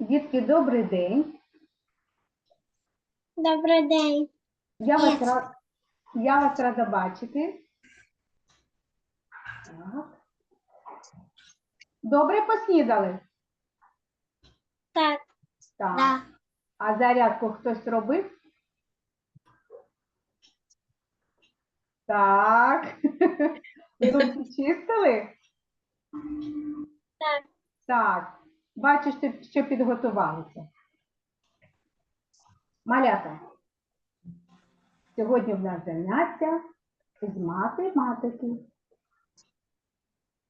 Дітки, добрий день. Добрий день. Я вас, Привіт. рад... Я вас рада бачити. Так. Добре поснідали? Так, Так. да. А зарядку хтось робив? Так. Зубки чистили? Так. Так. Бачиш, що підготувалися. Малята. Сьогодні в нас заняття з математики.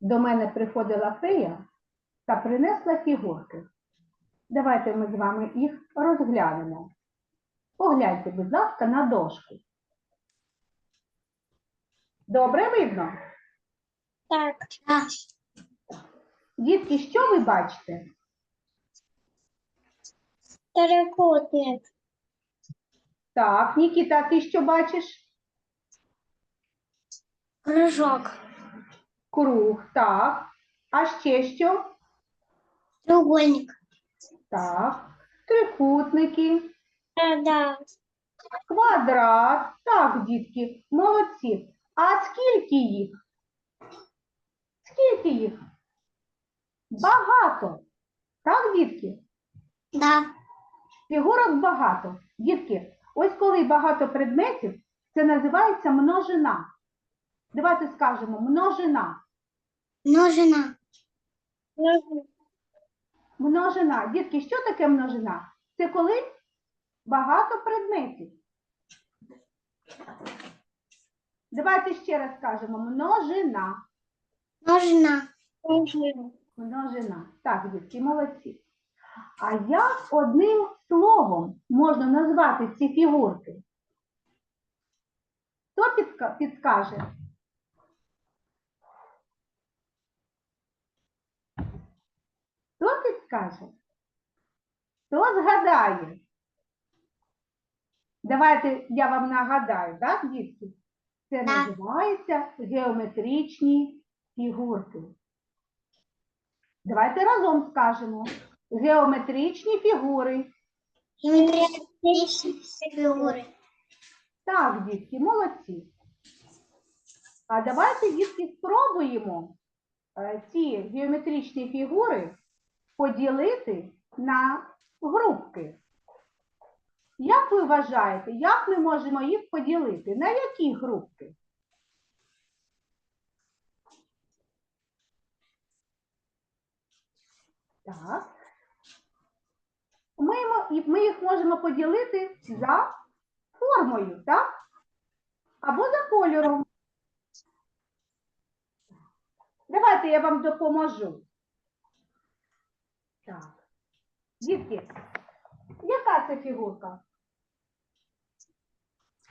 До мене приходила фея та принесла фігурки. Давайте ми з вами їх розглянемо. Погляньте, будь ласка, на дошку. Добре видно? Так. Так. Дітки, що ви бачите? Трикутник. Так, Нікіта, а ти що бачиш? Кружок. Круг, так. А ще що? Треугольник. Так. Трикутники, А, да. квадрат. Так, дітки, молодці. А скільки їх? Скільки їх? Багато. Так, дітки? Да. Фігурок багато. Дітки, ось коли багато предметів, це називається множина. Давайте скажемо множина. Множина. Множина. Дітки, що таке множина? Це коли багато предметів. Давайте ще раз скажемо множина. Множина. Множина. Множина. Так, дітки, молодці. А як одним словом можна назвати ці фігурки? Хто підка- підскаже? Хто підскаже? Хто згадає? Давайте я вам нагадаю, так, дітки? Це називається геометричні фігурки. Давайте разом скажемо. Геометричні фігури. Геометричні фігури. Так, дітки, молодці. А давайте, дітки, спробуємо е, ці геометричні фігури поділити на групки. Як ви вважаєте, як ми можемо їх поділити? На які групки? Так. Ми, ми їх можемо поділити за формою, так? Або за кольором. Давайте я вам допоможу. Так. Дітки, яка це фігурка?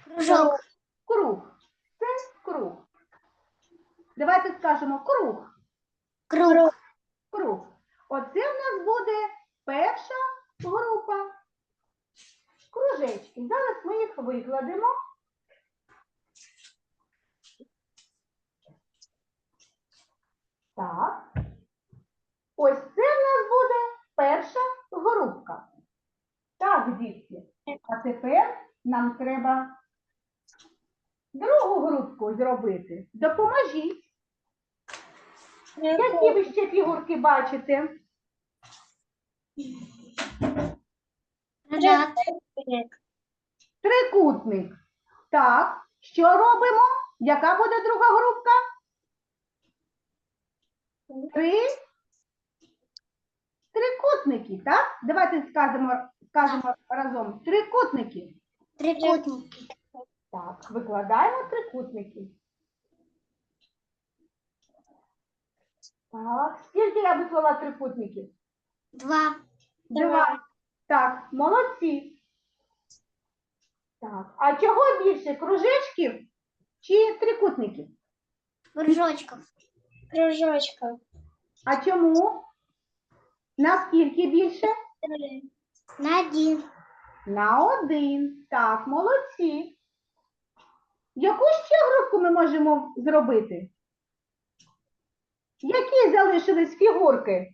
Кружок. Круг. Це круг. Давайте скажемо круг. Круг. Круг. Оце в нас буде перша група. Кружечки. Зараз ми їх викладемо. Так. Ось це в нас буде перша групка. Так, дітки. А тепер нам треба другу групку зробити. Допоможіть. Які ви ще фігурки бачите? Трикутник. Трикутник. Так, що робимо? Яка буде друга групка? Три трикутники, так? Давайте скажемо, скажемо разом. Трикутники. Трикутник. Так, викладаємо трикутники. Так, скільки я виклала трикутників? Два. Два. Так, молодці. Так, а чого більше? Кружечків чи трикутників? Кружочков. Кружочков. А чому? Наскільки більше? На один. На один. Так, молодці. Яку ще групку ми можемо зробити? Які залишились фігурки?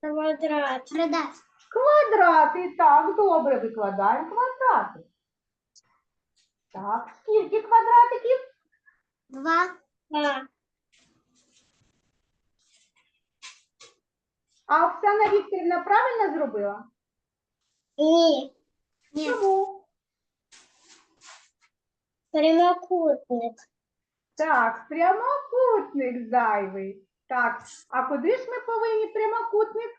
Квадрат. Квадрат. Квадрати. Так, добре, викладаємо квадрати. Так, скільки квадратиків? Два. Два. А Оксана Вікторівна правильно зробила? Ні. Ні. Чому? Прямокутник. Так, прямокутник зайвий. Так, а куди ж ми повинні прямокутник?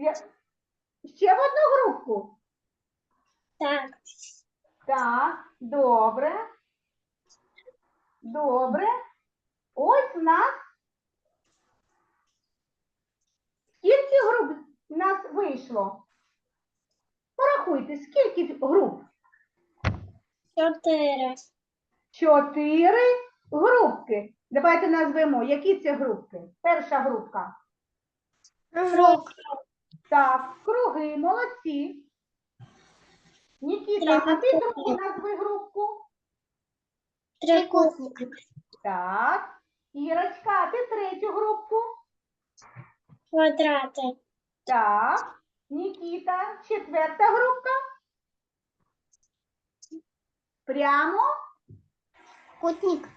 Ще в одну групку. Так. Так, добре. Добре. Ось в нас. Скільки груп в нас вийшло? Порахуйте, скільки груп? Чотири. Чотири групки. Давайте назвемо, які це групки. Перша групка. Кружок. Так, круги, молодці. Нікіта, а ти другу назви групку. Трикутник. Так. Ірочка, а ти третю групку. Квадрати. Так. Нікіта, четверта групка. Прямо, Кутник.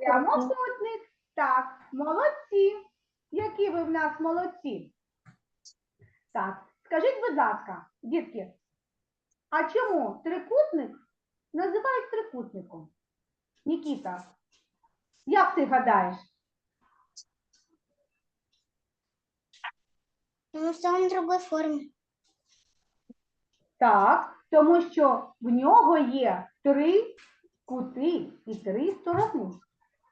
прямокутник. Так, молодці. Які ви в нас молодці? Так, скажіть, будь ласка, дітки, а чому трикутник називають трикутником? Нікіта, як ти гадаєш? Ну, что он в другой форме. Так, тому що в нього є три кути і три сторони.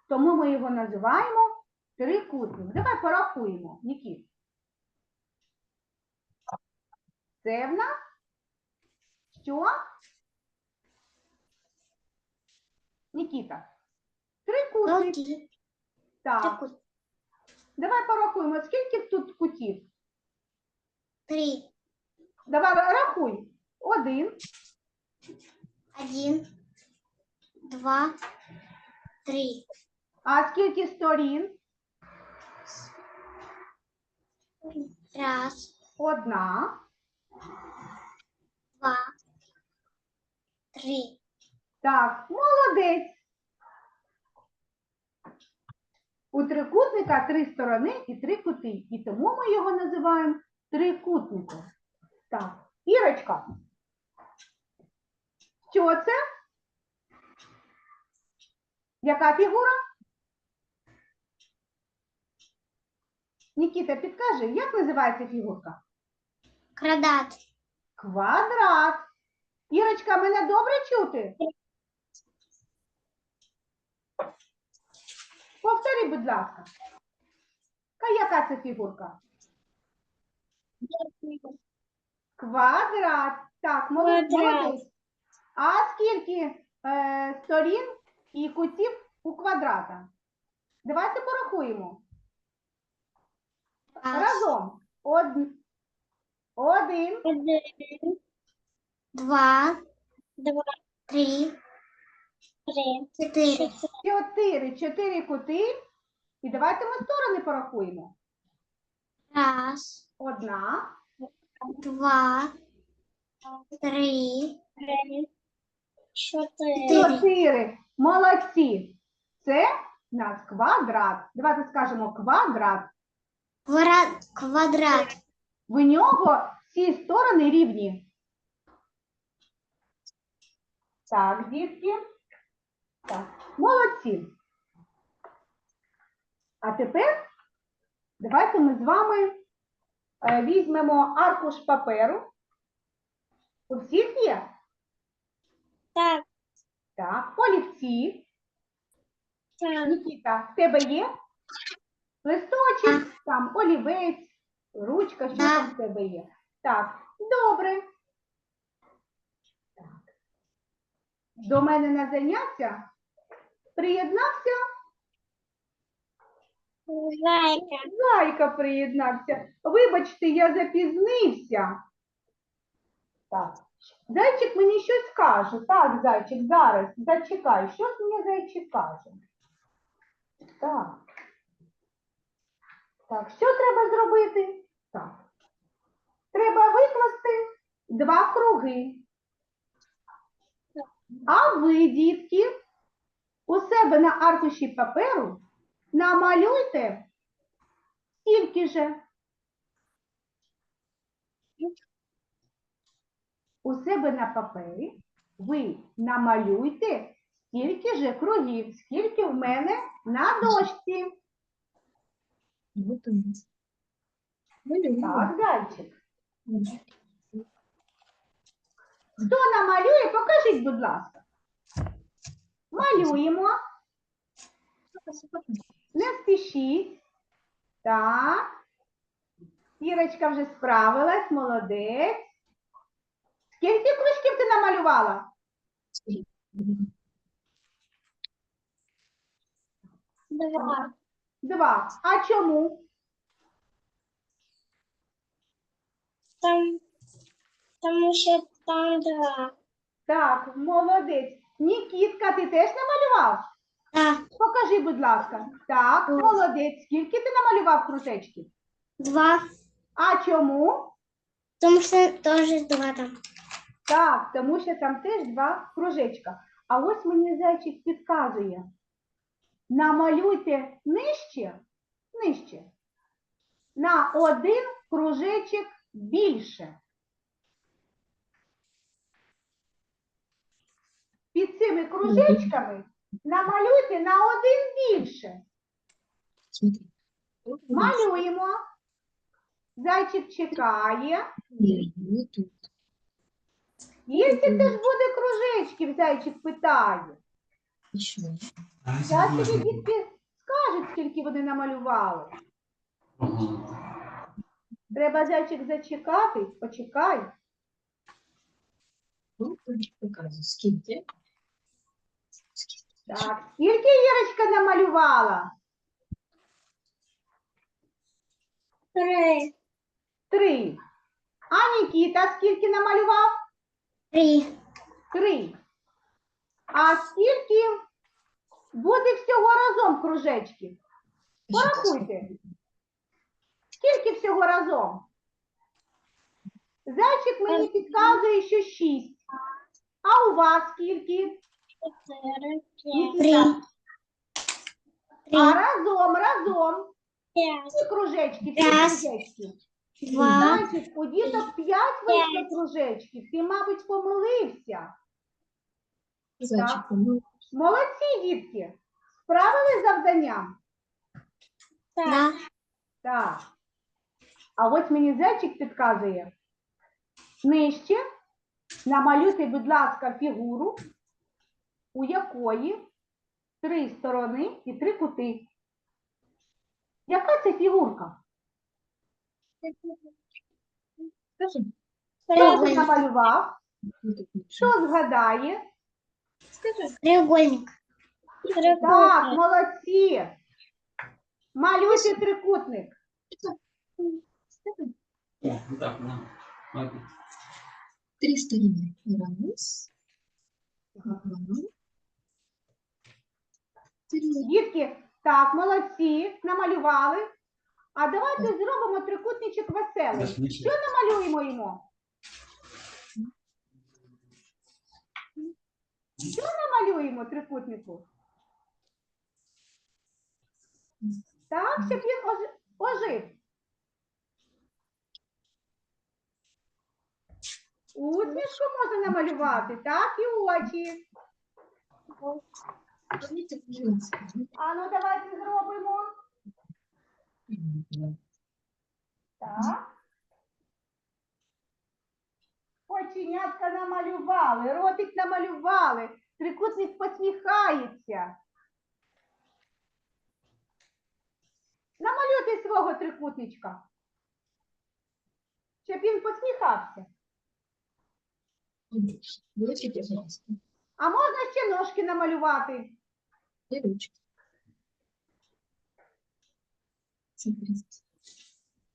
Тому ми його називаємо трикутник. Давай порахуємо, Нікіт. Це в нас що? Нікіта. Трикутник. Руки. Так. Трикутник. Давай порахуємо, скільки тут кутів. Три. Давай рахуй. Один, Один. Два. Три. а скільки сторін? Раз. Одна. Два. Три. Так, молодець. У трикутника три сторони і три кути. І тому ми його називаємо трикутником. Так, Ірочка. Що це? Яка фігура? Нікіта, підкажи, як називається фігурка? Квадрат. Квадрат. Ірочка, мене добре чути? Повтори, будь ласка. Ка- Яка це фігурка? Квадрат. Так, молодець. Молодець. А скільки е, сторін і кутів у квадрата? Давайте порахуємо. Разом. Од- Один, Один. Два. Два. Три. Три. Четыре. чотири, чотири кути. І давайте ми сторони порахуємо. Раз. Одна, Два. Три. Четыре. чотири. Молодці. Це у нас квадрат. Давайте скажемо квадрат. Квадрат. Квадрат. В нього всі сторони рівні. Так, дітки. Так, молодці. А тепер давайте ми з вами е, візьмемо аркуш паперу. У всіх є? Так. Так, олівці. Так. Нікіта, в тебе є? Листочок, там олівець, ручка, що там в тебе є? Так, добре. Так. До мене на заняття приєднався, Зайка. зайка приєднався. Вибачте, я запізнився. Так. Зайчик мені щось каже. Так, зайчик, зараз зачекай. Що ж мені зайчик каже? Так. Так, що треба зробити? Так. Треба викласти два круги. А ви, дітки, у себе на аркуші паперу намалюйте стільки же. У себе на папері ви намалюйте стільки же кругів, скільки в мене на дошці. Так, зайчик. Хто намалює, покажіть, будь ласка. Малюємо. Не спішіть. Так. Ірочка вже справилась, молодець. Скільки кружків ти намалювала? Два. Два. А чому? Там, тому що там два. Так, молодець. Нікітка, ти теж намалював? Так. Покажи, будь ласка. Так, Ось. молодець. Скільки ти намалював кружечків? Два. А чому? Тому що теж два там. Так, тому що там теж два кружечка. А ось мені зайчик підказує. Намалюйте нижче, нижче, на один кружечок більше. Під цими кружечками намалюйте на один більше. Малюємо. Зайчик чекає. Тут. Скільки теж буде кружечків, зайчик питає. Зараз тобі дітки скажуть, скільки вони намалювали. Треба зайчик зачекати, почекай. Ну, показывай. Так, скільки Ірочка намалювала? Три. Три. А Нікіта скільки намалював? Три. Три. А скільки буде всього разом кружечків? Порахуйте. Скільки всього разом? Зайчик мені підказує, що шість. А у вас скільки? Чотири. Три. А разом, разом. П'ять. Всі кружечки, всі Раз. кружечки. Два. Значить, у діток п'ять вийшло П'ять. кружечків. Ти, мабуть, помилився. Ну, Молодці, дітки. Справили з завданням? Так. Так. А ось мені зайчик підказує. Нижче намалюйте, будь ласка, фігуру, у якої три сторони і три кути. Яка це фігурка? скажи. Хто Треугольник. намалював? Хто згадає? Скажи. Треугольник. Так, молодці. Малюйте трикутник. Так, Три стороны. Раз. Два. Дітки, так, молодці, намалювали. А давайте зробимо трикутничок веселий. Що намалюємо йому? Що намалюємо трикутнику? Так, щоб він ожив. Усмішку можна намалювати, так, і очі. А ну давайте зробимо. Так. Оченятка намалювали, ротик намалювали, трикутник посміхається. Намалюйте свого трикутничка, щоб він посміхався. А можна ще ножки намалювати. И.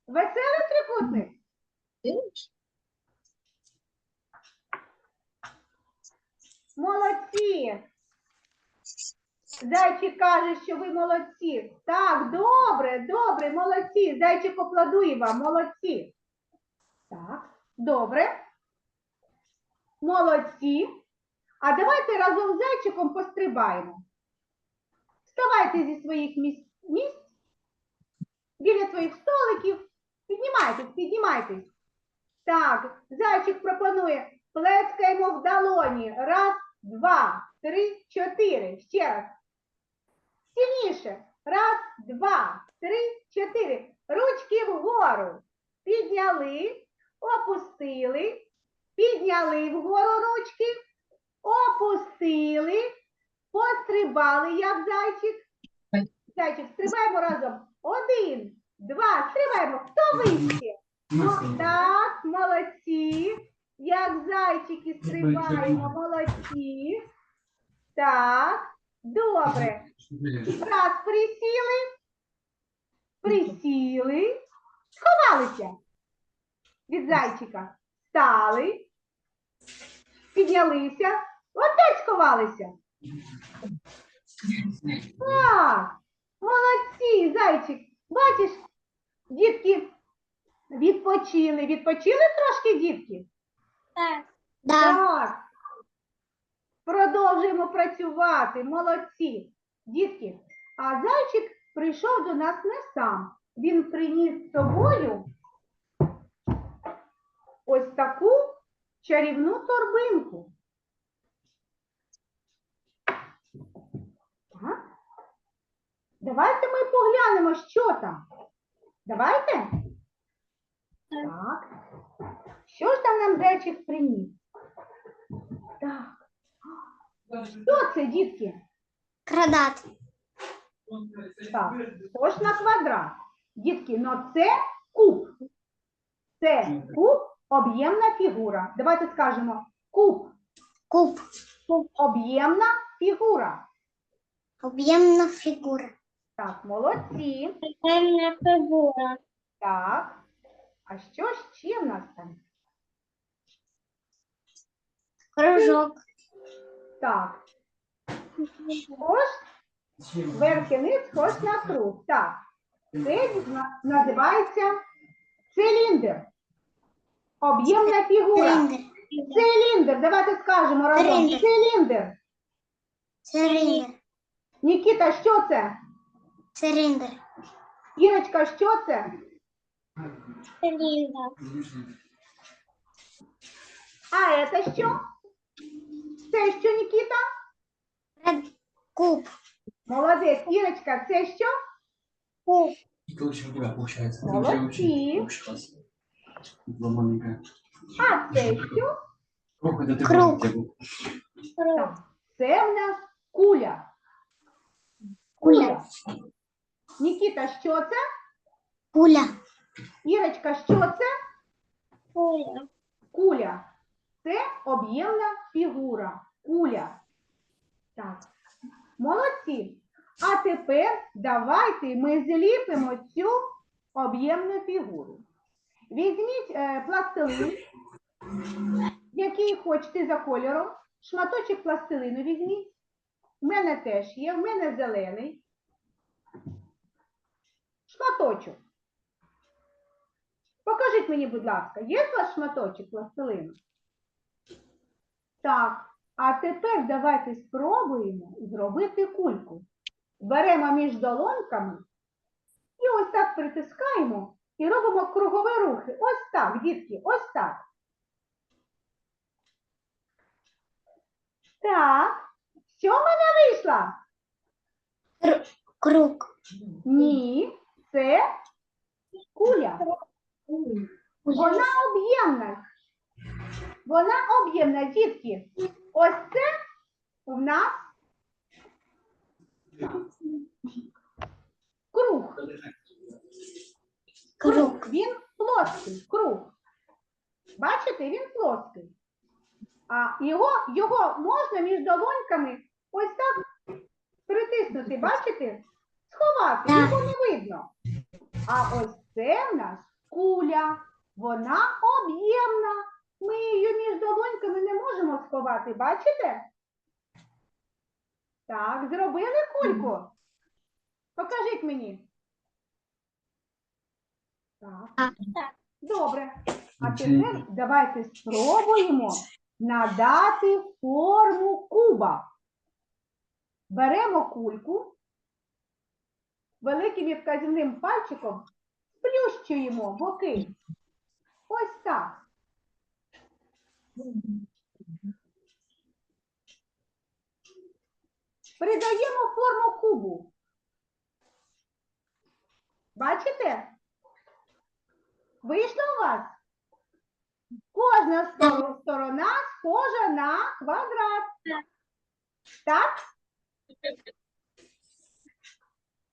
Веселий трикутник. Молодці. Зайчик каже, що ви молодці. Так, добре, добре, молодці. Зайчик аплодує вам, молодці. Так, добре. Молодці. А давайте разом з зайчиком пострибаємо. Вставайте зі своїх місць, біля своїх столиків. Піднімайтесь, піднімайтесь. Так, зайчик пропонує. Плескаємо в долоні. Раз, два, три, чотири. Ще раз. Сильніше. Раз, два, три, чотири. Ручки вгору. Підняли, опустили, підняли вгору ручки, опустили, пострибали, як зайчик. Зайчик, стрибаємо разом. Один, два, стрибаємо. Хто вище? Ну, так, молодці. Як зайчики стрибаємо, молодці. Так, добре. Раз присіли, присіли, сховалися від зайчика. Стали, піднялися, опять сховалися. Так, молодці, зайчик. Бачиш, дітки відпочили. Відпочили трошки, дітки? Так. Так. Продовжуємо працювати. Молодці. Дітки, а зайчик прийшов до нас не сам. Він приніс з собою ось таку чарівну торбинку. Так. Давайте ми поглянемо, що там. Давайте. Так. Що ж там нам зайчик приніс? Так. Що це, дітки? Крадат. Так, тож на квадрат. Дітки, ну це куб. Це куб, об'ємна фігура. Давайте скажемо куб, Куб. об'ємна фігура. Об'ємна фігура. Так, молодці. Фігура. Так. А що ще в нас там? Кружок. Так. Схож, верх і низ схож на круг. Так. Це називається циліндр. Об'ємна фігура. Циліндр. Давайте скажемо разом. Циліндр. Циліндр. Нікіта, що це? Циліндр. Ірочка, що це? Циліндр. А це що? Це що, Нікіта? Куб. Молодець. Ірочка, це що? Куб. Это лучше у тебя получается. Ты Молодцы. уже очень общалась. Была маленькая. А це що? Круг это ты Круг. помнишь, где был? Так. Це в нас куля. Куля. Нікіта, що це? Куля. Ірочка, що це? Куля. Куля. Це об'ємна фігура. Куля. Так. Молодці. А тепер давайте ми зліпимо цю об'ємну фігуру. Візьміть е, пластилин, який хочете за кольором. Шматочок пластилину візьміть. У мене теж є, в мене зелений. Шматочок. Покажіть мені, будь ласка, є у вас шматочок пластилину? Так, а тепер давайте спробуємо зробити кульку. Беремо між долоньками і ось так притискаємо і робимо кругові рухи. Ось так, дітки, ось так. Так, що в мене вийшло? Круг. Ні, це куля. Вона об'ємна. Вона об'ємна, дітки. Ось це у нас круг. Круг. Він плоский, круг. Бачите, він плоский. А його, його можна між долоньками ось так притиснути, бачите? Сховати, його не видно. А ось це в нас куля. Вона об'ємна. Ми її між долоньками не можемо сховати, бачите? Так, зробили кульку? Покажіть мені. Так. Добре. А тепер давайте спробуємо надати форму куба. Беремо кульку, великим і вказівним пальчиком сплющуємо боки. Ось так. Придаємо форму кубу. Бачите? Вийшло у вас? Кожна сторона схожа на квадрат. Так?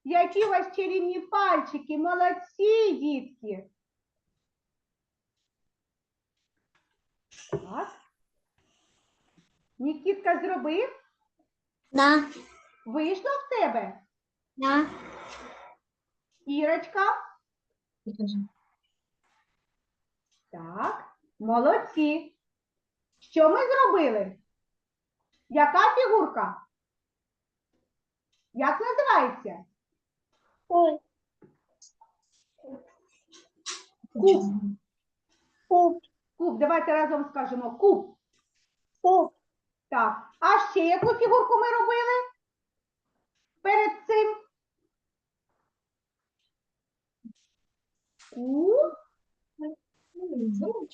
Які у вас чарівні пальчики, молодці, дітки. Так. Нікітка зробив? Да. Вийшло в тебе? Да. Ірочка? Так, молодці. Що ми зробили? Яка фігурка? Як називається? Ой. Куб. Куб. Куб. Давайте разом скажемо куб. Куб. Так. А ще яку фігурку ми робили? Перед цим? Куб. Ну.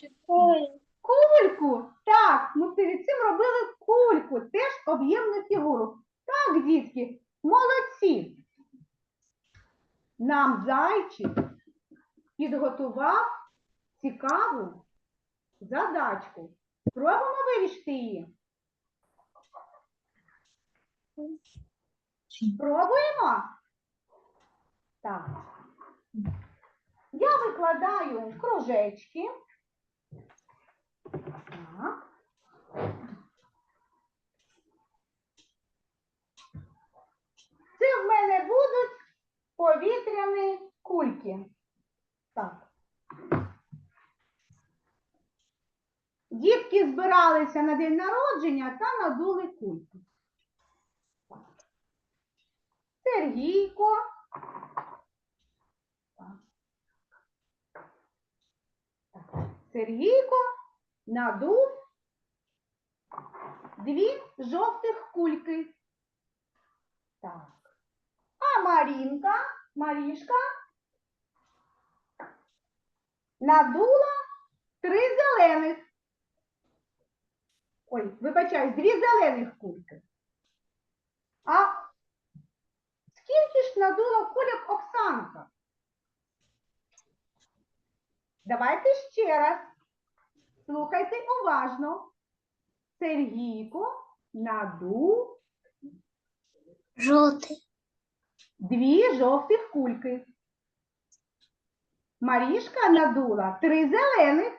Кульку. Так, ми перед цим робили кульку, теж об'ємну фігуру. Так, дітки, молодці. Нам зайчик підготував цікаву задачку. Спробуємо вирішити її. Спробуємо? Так. Я викладаю кружечки. Так. Це в мене будуть повітряні кульки. Так. Дітки збиралися на день народження та надули кульки. Сергійко. Сергійко надув дві жовтих кульки. Так. А Марінка, Марішка надула три зелених. Ой, вибачаюсь, дві зелених кульки. А скільки ж надула кульок Оксанка? Давайте ще раз. Слухайте уважно. Сергійко надув Жовтий. Дві жовтих кульки. Марішка надула три зелених.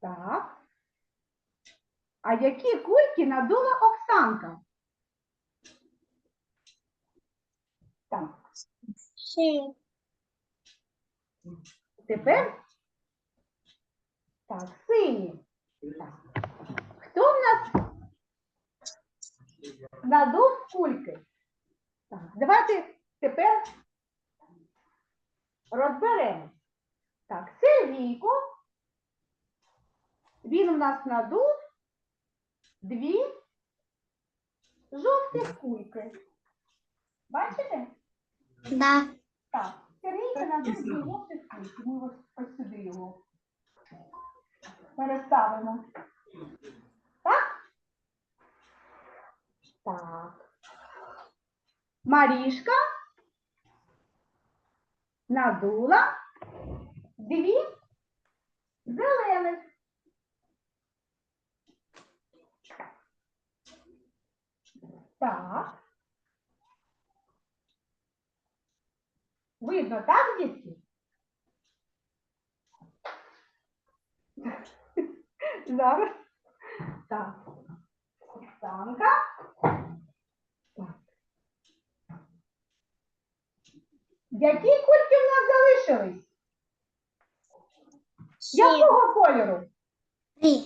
Так. А які кульки надула Оксанка? Так. Синій. Тепер так, сині. Так. Хто в нас надув кульки? Так, давайте тепер розберемо. Так, Сергійко. Він у нас надув дві жовтих кульки. Бачите? Да. Так, Сергійка надув дві жовтих кульки. Ми ось сюди його переставимо. Так? Так. Марішка надула дві зелених. Так. Видно, так, дітки? Зараз. Так. Оксанка. Так. Які кульки в нас залишились? Якого кольору? Три.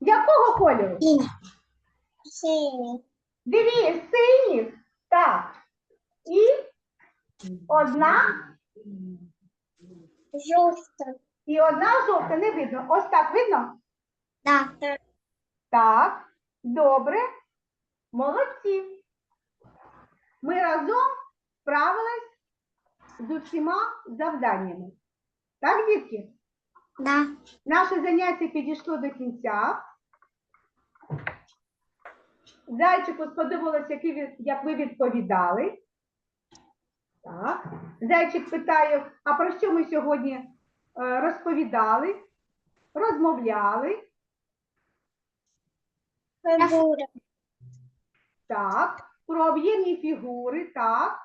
Якого кольору? Синий. Синий. Дві синіх. Так. І одна, Желтый. і одна жовта. Не видно. Ось так видно? Да. Так. Добре. Молодці. Ми разом справились з усіма завданнями. Так, дітки? Да. Наше заняття підійшло до кінця. Зайчику сподобалось, як ви- відповідали. Так. Зайчик питає, а про що ми сьогодні е, розповідали, розмовляли? Так. Про об'ємні фігури, так.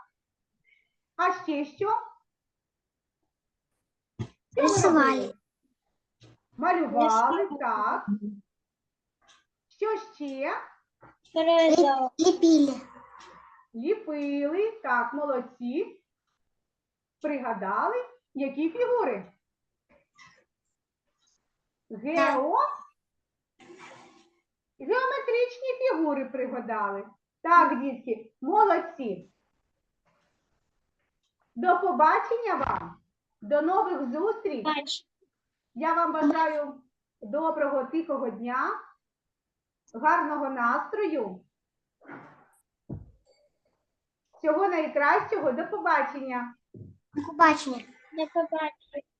А ще що? Що Рисували. робили? Малювали, так. Що ще? Лепили. Ліпили, так, молодці. Пригадали, які фігури? Гео. Геометричні фігури пригадали. Так, дітки, молодці. До побачення вам. До нових зустріч. Я вам бажаю доброго, тихого дня, гарного настрою. Всього найкращого. До побачення. До побачення. До побачення.